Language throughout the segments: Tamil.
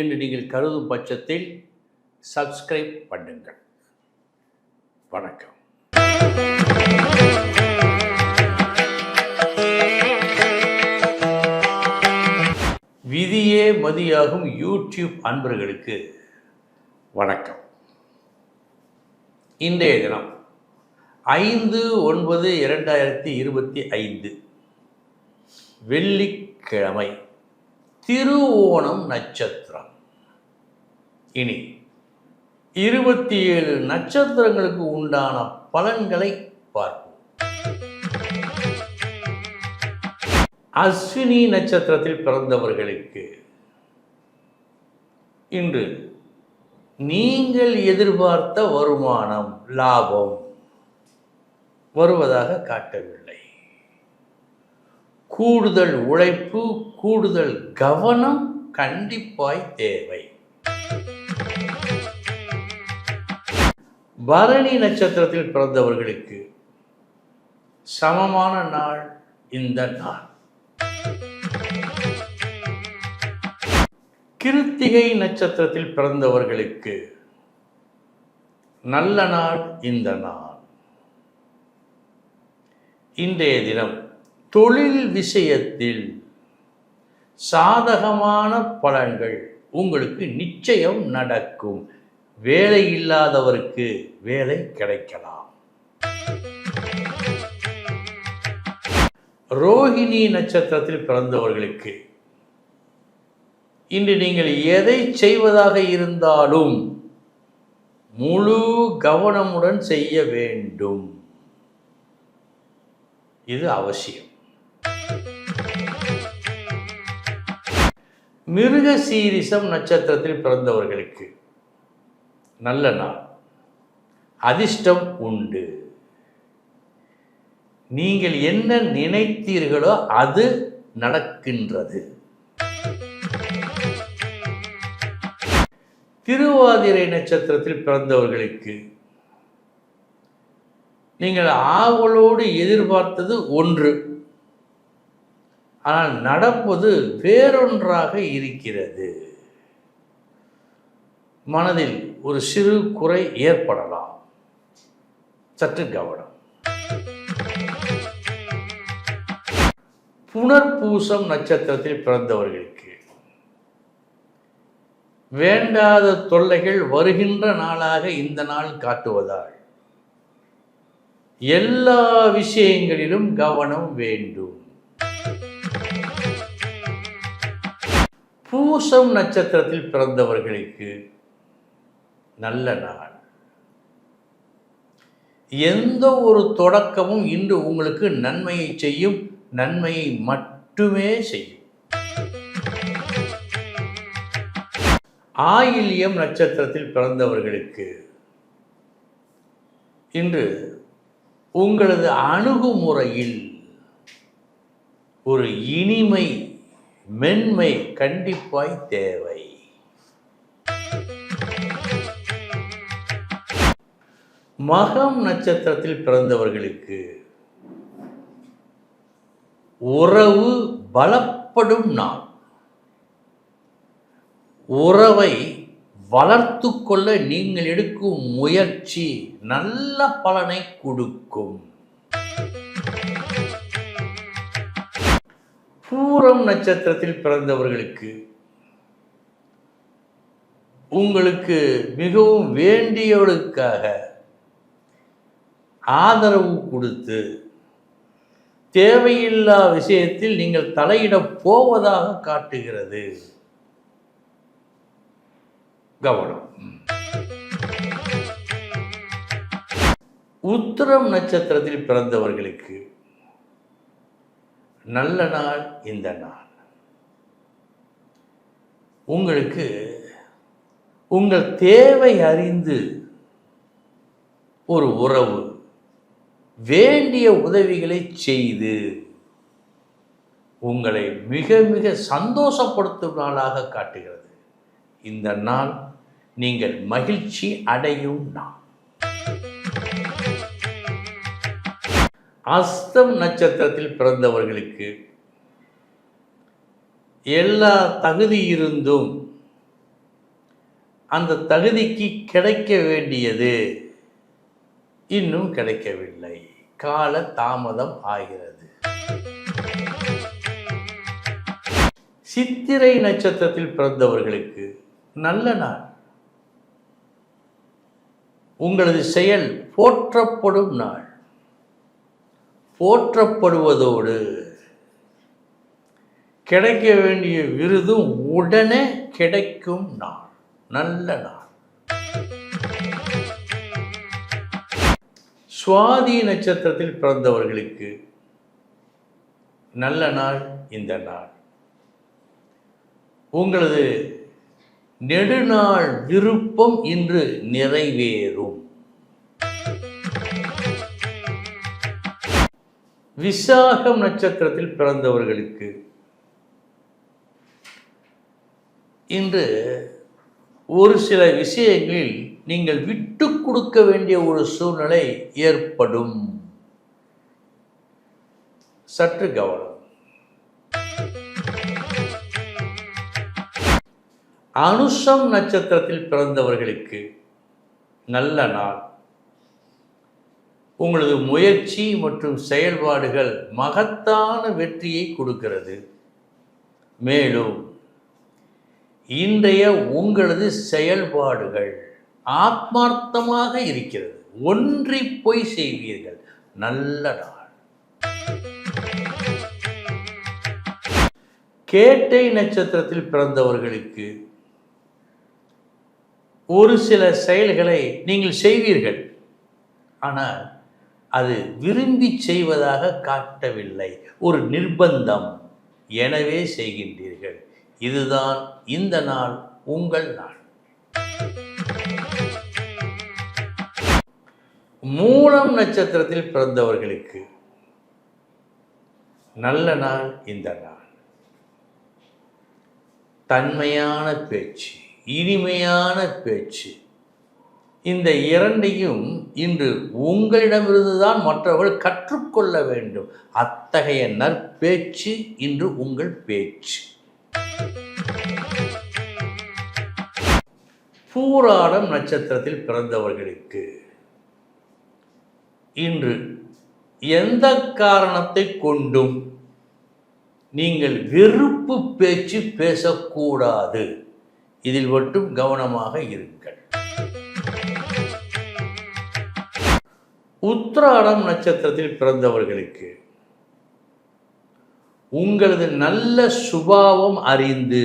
என்று நீங்கள் கருதும் பட்சத்தில் சப்ஸ்கிரைப் பண்ணுங்கள். வணக்கம். விதியே மதியாகும் யூடியூப் அன்பர்களுக்கு வணக்கம். இன்றைய தினம் ஐந்து ஒன்பது இரண்டாயிரத்தி இருபத்தி ஐந்து வெள்ளிக்கிழமை திருவோணம் நட்சத்திரம். இனி இருபத்தி ஏழு நட்சத்திரங்களுக்கு உண்டான பலன்களை பார்ப்போம். அஸ்வினி நட்சத்திரத்தில் பிறந்தவர்களுக்கு இன்று நீங்கள் எதிர்பார்த்த வருமானம் லாபம் வருவதாக காட்டவில்லை. கூடுதல் உழைப்பு கூடுதல் கவனம் கண்டிப்பாய் தேவை. பரணி நட்சத்திரத்தில் பிறந்தவர்களுக்கு சமமான நாள் இந்த நாள். கிருத்திகை நட்சத்திரத்தில் பிறந்தவர்களுக்கு நல்ல நாள் இந்த நாள். இன்றைய தினம் தொழில் விஷயத்தில் சாதகமான பலன்கள் உங்களுக்கு நிச்சயம் நடக்கும். வேலை இல்லாதவருக்கு வேலை கிடைக்கலாம். ரோஹிணி நட்சத்திரத்தில் பிறந்தவர்களுக்கு இன்று நீங்கள் எதை செய்வதாக இருந்தாலும் முழு கவனமுடன் செய்ய வேண்டும். இது அவசியம். மிருக சீரிசம் நட்சத்திரத்தில் பிறந்தவர்களுக்கு நல்ல நாள் அதிர்ஷ்டம் உண்டு. நீங்கள் என்ன நினைத்தீர்களோ அது நடக்கின்றது. திருவாதிரை நட்சத்திரத்தில் பிறந்தவர்களுக்கு நீங்கள் ஆவலோடு எதிர்பார்த்தது ஒன்று. ஆனால் நடப்பது வேறொன்றாக இருக்கிறது. மனதில் ஒரு சிறு குறை ஏற்படலாம். சற்று கவனம். புனர்பூசம் நட்சத்திரத்தில் பிறந்தவர்களுக்கு வேண்டாத தொல்லைகள் வருகின்ற நாளாக இந்த நாள் காட்டுவதால் எல்லா விஷயங்களிலும் கவனம் வேண்டும். பூசம் நட்சத்திரத்தில் பிறந்தவர்களுக்கு நல்ல நாள். எந்த ஒரு தொடக்கமும் இன்று உங்களுக்கு நன்மையை செய்யும் நன்மையை மட்டுமே செய்யும். ஆயில்யம் நட்சத்திரத்தில் பிறந்தவர்களுக்கு இன்று உங்களது அணுகுமுறையில் ஒரு இனிமை மென்மை கண்டிப்பாய் தேவை. மகம் நட்சத்திரத்தில் பிறந்தவர்களுக்கு உறவு பலப்படும் நாள். உறவை வளர்த்து கொள்ள நீங்கள் எடுக்கும் முயற்சி நல்ல பலனை கொடுக்கும். பூரம் நட்சத்திரத்தில் பிறந்தவர்களுக்கு உங்களுக்கு மிகவும் வேண்டியவர்களுக்காக ஆதரவு கொடுத்து தேவையில்லா விஷயத்தில் நீங்கள் தலையிடப் போவதாக காட்டுகிறது. கவனம். உத்திரம் நட்சத்திரத்தில் பிறந்தவர்களுக்கு நல்ல நாள் இந்த நாள். உங்களுக்கு உங்கள் தேவை அறிந்து ஒரு உறவு வேண்டிய உதவிகளை செய்து உங்களை மிக மிக சந்தோஷப்படுத்தும் நாளாக காட்டுகிறது. இந்த நாள் நீங்கள் மகிழ்ச்சி அடையும் நாள். அஸ்தம் நட்சத்திரத்தில் பிறந்தவர்களுக்கு எல்லா தகுதி இருந்தும் அந்த தகுதிக்கு கிடைக்க வேண்டியது இன்னும் கிடைக்கவில்லை. கால தாமதம் ஆகிறது. சித்திரை நட்சத்திரத்தில் பிறந்தவர்களுக்கு நல்ல நாள். உங்களது செயல் போற்றப்படும் நாள். போற்றப்படுவதோடு கிடைக்க வேண்டிய விருதும் உடனே கிடைக்கும் நாள். நல்ல நாள். சுவாதி நட்சத்திரத்தில் பிறந்தவர்களுக்கு நல்ல நாள் இந்த நாள். உங்களது நெடுநாள் விருப்பம் இன்று நிறைவேறும். விசாகம் நட்சத்திரத்தில் பிறந்தவர்களுக்கு இன்று ஒரு சில விஷயங்களில் நீங்கள் விட்டு கொடுக்க வேண்டிய ஒரு சூழ்நிலை ஏற்படும். சற்று கவனம். அனுஷம் நட்சத்திரத்தில் பிறந்தவர்களுக்கு நல்ல நாள். உங்களது முயற்சி மற்றும் செயல்பாடுகள் மகத்தான வெற்றியை கொடுக்கிறது. மேலும் இன்றைய உங்களது செயல்பாடுகள் ஆத்மார்த்தமாக இருக்கிறது. ஒன்றி போய் செய்வீர்கள். நல்ல நாள். கேட்டை நட்சத்திரத்தில் பிறந்தவர்களுக்கு ஒரு சில செயல்களை நீங்கள் செய்வீர்கள். ஆனால் அது விரும்பி செய்வதாக காட்டவில்லை. ஒரு நிர்பந்தம். எனவே செய்கின்றீர்கள். இதுதான் இந்த நாள் உங்கள் நாள். மூலம் நட்சத்திரத்தில் பிறந்தவர்களுக்கு நல்ல நாள் இந்த நாள். தன்மையான பேச்சு இனிமையான பேச்சு. இந்த இரண்டையும் இன்று உங்களிடமிருந்து தான் மற்றவர்கள் கற்றுக்கொள்ள வேண்டும். அத்தகைய நற்பேச்சு இன்று உங்கள் பேச்சு. பூராடம் நட்சத்திரத்தில் பிறந்தவர்களுக்கு இன்று எந்த காரணத்தை கொண்டும் நீங்கள் வெறுப்பு பேச்சு பேசக்கூடாது. இதில் மட்டும் கவனமாக இருங்கள். உத்ராடம் நட்சத்திரத்தில் பிறந்தவர்களுக்கு உங்களது நல்ல சுபாவம் அறிந்து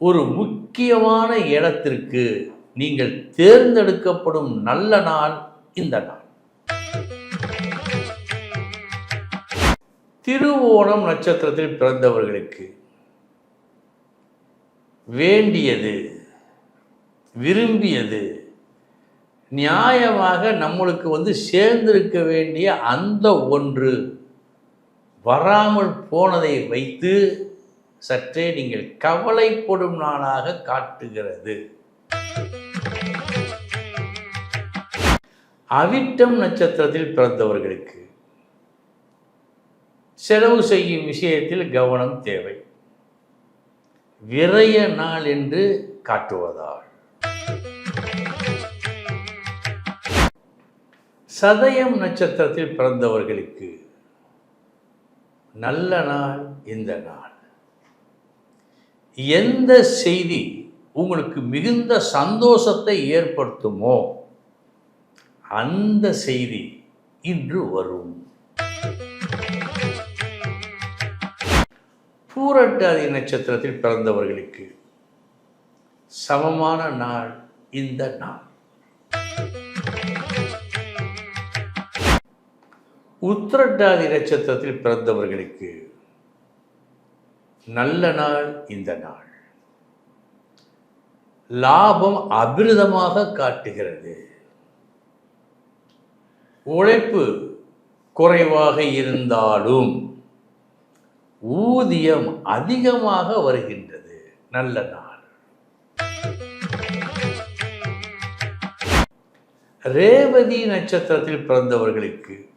ஒரு முக்கியமான இடத்திற்கு நீங்கள் தேர்ந்தெடுக்கப்படும் நல்ல நாள் இந்த நாள். திருவோணம் நட்சத்திரத்தில் பிறந்தவர்களுக்கு வேண்டியது விரும்பியது நியாயமாக நம்மளுக்கு வந்து சேர்ந்திருக்க வேண்டிய அந்த ஒன்று. வராமல் போனதை வைத்து சற்றே நீங்கள் கவலைப்படும் நாளாக காட்டுகிறது. அவிட்டம் நட்சத்திரத்தில் பிறந்தவர்களுக்கு செலவு செய்யும் விஷயத்தில் கவனம் தேவை. விரய நாள் என்று காட்டுவதால். சதயம் நட்சத்திரத்தில் பிறந்தவர்களுக்கு நல்ல நாள் இந்த நாள். எந்த செய்தி உங்களுக்கு மிகுந்த சந்தோஷத்தை ஏற்படுத்துமோ அந்த செய்தி இன்று வரும். பூரட்டாதி நட்சத்திரத்தில் பிறந்தவர்களுக்கு சமமான நாள் இந்த நாள். உத்திரட்டாதி நட்சத்திரத்தில் பிறந்தவர்களுக்கு நல்ல நாள் இந்த நாள். லாபம் அபிரதமாக காட்டுகிறது. உழைப்பு குறைவாக இருந்தாலும் ஊதியம் அதிகமாக வருகின்றது. நல்ல நாள். ரேவதி நட்சத்திரத்தில் பிறந்தவர்களுக்கு